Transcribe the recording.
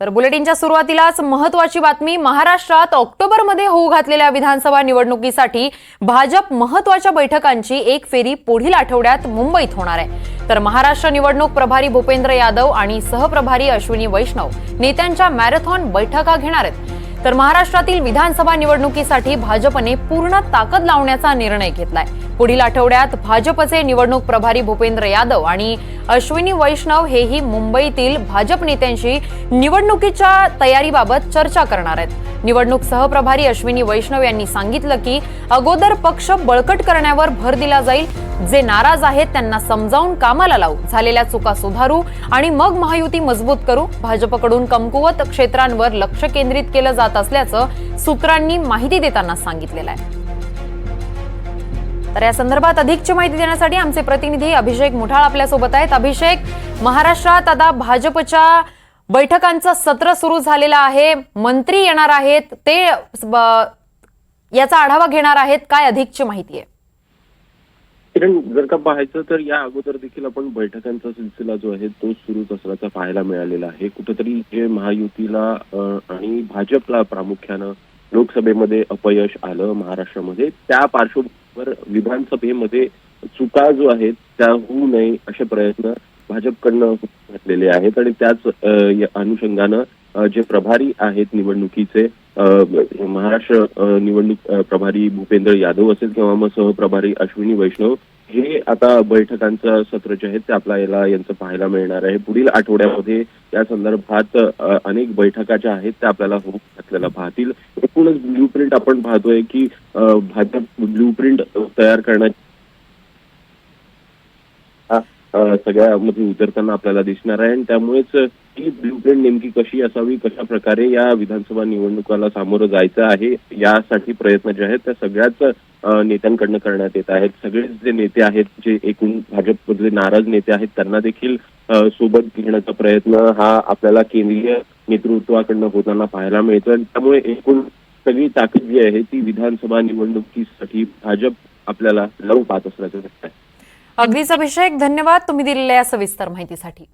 तर बुलेटिनच्या सुरुवातीलाच महत्वाची बातमी महाराष्ट्रात ऑक्टोबरमध्ये होऊ घातलेल्या विधानसभा निवडणुकीसाठी भाजप महत्त्वाच्या बैठकांची एक फेरी पुढील आठवड्यात मुंबईत होणार आहे. तर महाराष्ट्र निवडणूक प्रभारी भूपेंद्र यादव आणि सहप्रभारी अश्विनी वैष्णव नेत्यांच्या मॅरेथॉन बैठका घेणार आहेत. तर महाराष्ट्रातील विधानसभा निवडणुकीसाठी भाजपने पूर्ण ताकद लावण्याचा निर्णय घेतलाय. पुढील आठवड्यात भाजपचे निवडणूक प्रभारी भूपेंद्र यादव आणि अश्विनी वैष्णव हेही मुंबईतील भाजप नेत्यांशी निवडणुकीच्या तयारीबाबत चर्चा करणार आहेत. निवडणूक सहप्रभारी अश्विनी वैष्णव यांनी सांगितलं की अगोदर पक्ष बळकट करण्यावर भर दिला जाईल जे नाराज आहेत त्यांना समजावून कामाला लावू झालेल्या चुका सुधारू आणि मग महायुती मजबूत करू. भाजपकडून कमकुवत क्षेत्रांवर लक्ष केंद्रित केलं जात असल्याचं सूत्रांनी माहिती देताना सांगितलेलं आहे. तर या संदर्भात अधिकची माहिती देण्यासाठी आमचे प्रतिनिधी अभिषेक मुठाळ आपल्यासोबत आहेत. अभिषेक महाराष्ट्रात आता भाजपच्या बैठकांचं सत्र सुरू झालेलं आहे. मंत्री येणार आहेत. ते याचा आढावा घेणार आहेत. काय अधिकची माहिती आहे? किरण जर का पाहायचं तर या अगोदर देखील आपण बैठकांचा सिलसिला जो आहे तो सुरूच असल्याचा पाहायला मिळालेला आहे. कुठेतरी जे महायुतीला आणि भाजपला प्रामुख्यानं लोकसभेमध्ये अपयश आलं महाराष्ट्रामध्ये. त्या पार्श्वभूमीवर विधानसभेमध्ये चुका जो आहेत त्या होऊ नये असे प्रयत्न भाजपकडनं घातलेले आहेत. आणि त्याच अनुषंगानं जे प्रभारी आहेत निवडणुकीचे महाराष्ट्र निवडणूक प्रभारी भूपेंद्र यादव असेल किंवा मग सहप्रभारी अश्विनी वैष्णव हे आता बैठकांचं सत्र जे आहे ते आपल्याला यांचं पाहायला मिळणार आहे. पुढील आठवड्यामध्ये या संदर्भात अनेक बैठका ज्या आहेत त्या आपल्याला होऊ आपल्याला पाहतील. एकूणच ब्ल्यू प्रिंट आपण पाहतोय की भाजप ब्ल्यू प्रिंट तयार करण्याची सगळ्यामध्ये उतरताना आपल्याला दिसणार आहे. आणि त्यामुळेच ही ब्ल्यूप्रिंट नेमकी कशी असावी कशा प्रकारे या विधानसभा निवडणुकाला सामोरं जायचं आहे यासाठी प्रयत्न जे आहेत त्या सगळ्याच नेत्यांकडनं करण्यात येत आहेत. सगळेच जे नेते आहेत जे एकूण भाजपमधले नाराज नेते आहेत त्यांना देखील सोबत घेण्याचा प्रयत्न हा आपल्याला केंद्रीय नेतृत्वाकडनं होताना पाहायला मिळतो आणि त्यामुळे एकूण सगळी ताकद जी आहे ती विधानसभा निवडणुकीसाठी भाजप आपल्याला लावून पाहत असल्याचं दिसत आहे अगदीच अभिषेक धन्यवाद. तुम्ही दिलेल्या सविस्तर माहितीसाठी.